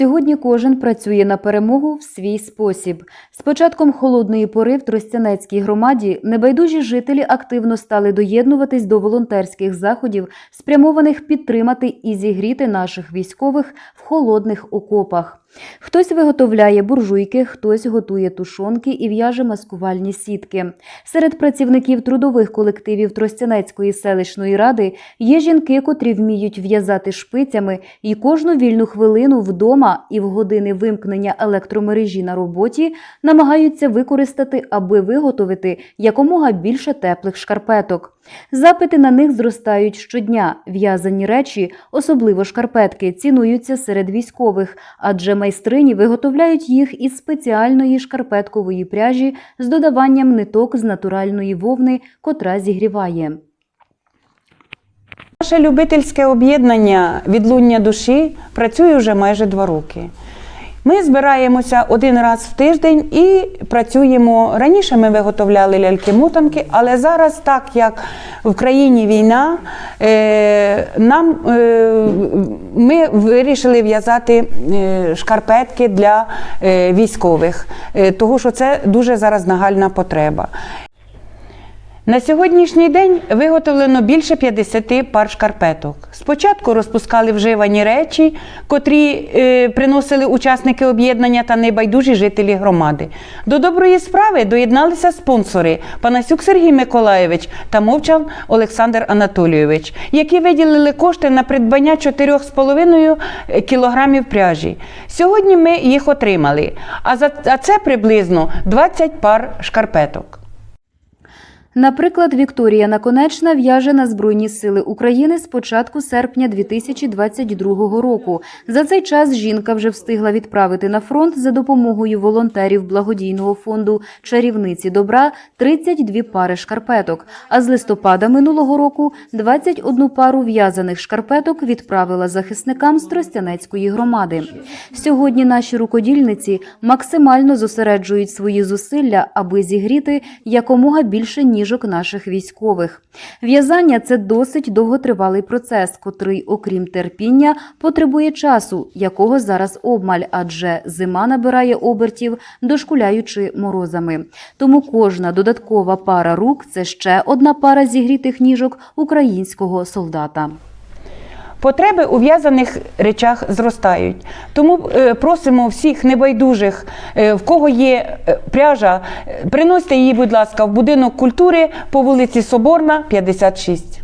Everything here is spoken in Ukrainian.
Сьогодні кожен працює на перемогу в свій спосіб. З початком холодної пори в Тростянецькій громаді небайдужі жителі активно стали доєднуватись до волонтерських заходів, спрямованих підтримати і зігріти наших військових в холодних окопах. Хтось виготовляє буржуйки, хтось готує тушонки і в'яже маскувальні сітки. Серед працівників трудових колективів Тростянецької селищної ради є жінки, котрі вміють в'язати шпицями і кожну вільну хвилину вдома і в години вимкнення електромережі на роботі намагаються використати, аби виготовити якомога більше теплих шкарпеток. Запити на них зростають щодня. В'язані речі, особливо шкарпетки, цінуються серед військових, адже майстрині виготовляють їх із спеціальної шкарпеткової пряжі з додаванням ниток з натуральної вовни, котра зігріває. Наше любительське об'єднання відлуння душі працює вже майже два роки. Ми збираємося один раз в тиждень і працюємо. Раніше ми виготовляли ляльки-мотанки, але зараз, так як в країні війна, е, нам, е, ми вирішили в'язати е, шкарпетки для військових, тому що це дуже зараз нагальна потреба. На сьогоднішній день виготовлено більше 50 пар шкарпеток. Спочатку розпускали вживані речі, котрі е, приносили учасники об'єднання та небайдужі жителі громади. До доброї справи доєдналися спонсори Панасюк Сергій Миколайович та Мовчан Олександр Анатолійович, які виділили кошти на придбання 4,5 кілограмів пряжі. Сьогодні ми їх отримали, а, за, а це приблизно 20 пар шкарпеток. Наприклад, Вікторія Наконечна в'яже на Збройні сили України з початку серпня 2022 року. За цей час жінка вже встигла відправити на фронт за допомогою волонтерів благодійного фонду Чарівниці добра 32 пари шкарпеток. А з листопада минулого року 21 пару в'язаних шкарпеток відправила захисникам з Тростянецької громади. Сьогодні наші рукодільниці максимально зосереджують свої зусилля, аби зігріти якомога більше ніжок наших військових. В'язання це досить довготривалий процес, котрий, окрім терпіння, потребує часу, якого зараз обмаль, адже зима набирає обертів, дошкуляючи морозами. Тому кожна додаткова пара рук це ще одна пара зігрітих ніжок українського солдата. Потреби у в'язаних речах зростають. Тому е, просимо всіх небайдужих, е, в кого є е, пряжа, приносьте її, будь ласка, в будинок культури по вулиці Соборна, 56.